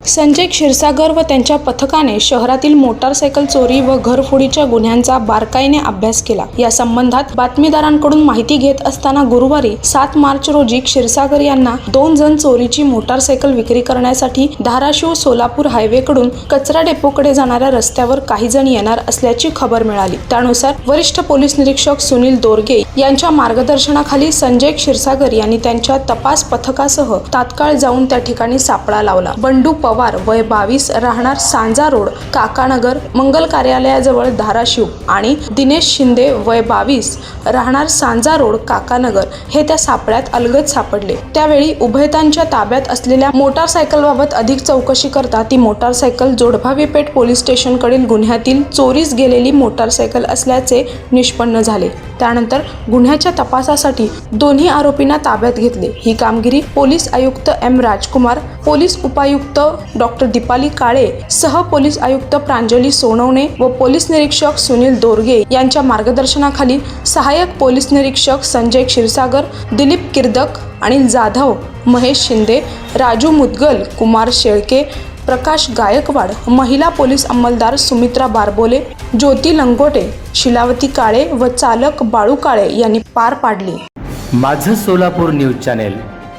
संजय क्षीरसागर व त्यांच्या पथकाने शहरातील मोटारसायकल चोरी व घरफोडीच्या गुन्ह्यांचा बारकाईने अभ्यास केला. या संबंधात बातमीदारांकडून माहिती घेत असताना गुरुवारी सात मार्च रोजी क्षीरसागर यांना दोन जण चोरीची मोटारसायकल विक्री करण्यासाठी धाराशिव सोलापूर हायवेकडून कचरा डेपोकडे जाणाऱ्या रस्त्यावर काही जण येणार असल्याची खबर मिळाली. त्यानुसार वरिष्ठ पोलीस निरीक्षक सुनील दोरगे यांच्या मार्गदर्शनाखाली संजय क्षीरसागर यांनी त्यांच्या तपास पथकासह तात्काळ जाऊन त्या ठिकाणी सापळा लावला. बंडू पवार वय बावीस राहणार सांजा रोड काकानगर मंगल कार्यालयाजवळ धाराशिव आणि दिनेश शिंदे वय बावीस राहणार सांजा रोड काकानगर हे त्या सापळ्यात अलगद सापडले. त्यावेळी उभयतांच्या ताब्यात असलेल्या मोटारसायकलबाबत अधिक चौकशी करता ती मोटारसायकल जोडभावी पेठ पोलीस स्टेशनकडील गुन्ह्यातील चोरीस गेलेली मोटारसायकल असल्याचे निष्पन्न झाले. त्यानंतर गुन्ह्याच्या तपासासाठी दोन्ही आरोपींना ताब्यात घेतले. ही कामगिरी पोलीस आयुक्त एम राजकुमार पोलीस उपायुक्त डॉक्टर दीपाली काळे सह पोलीस आयुक्त प्रांजली सोनवणे व पोलीस निरीक्षक सुनील दोरगे यांच्या मार्गदर्शनाखाली सहाय्यक पोलीस निरीक्षक संजय क्षीरसागर दिलीप किर्दक अनिल जाधव महेश शिंदे राजू मुदगल कुमार शेळके प्रकाश गायकवाड महिला पोलीस अंमलदार सुमित्रा बारबोले ज्योती लंगोटे शिलावती काळे व चालक बाळू काळे यांनी पार पाडली. माझं सोलापूर न्यूज चॅनेल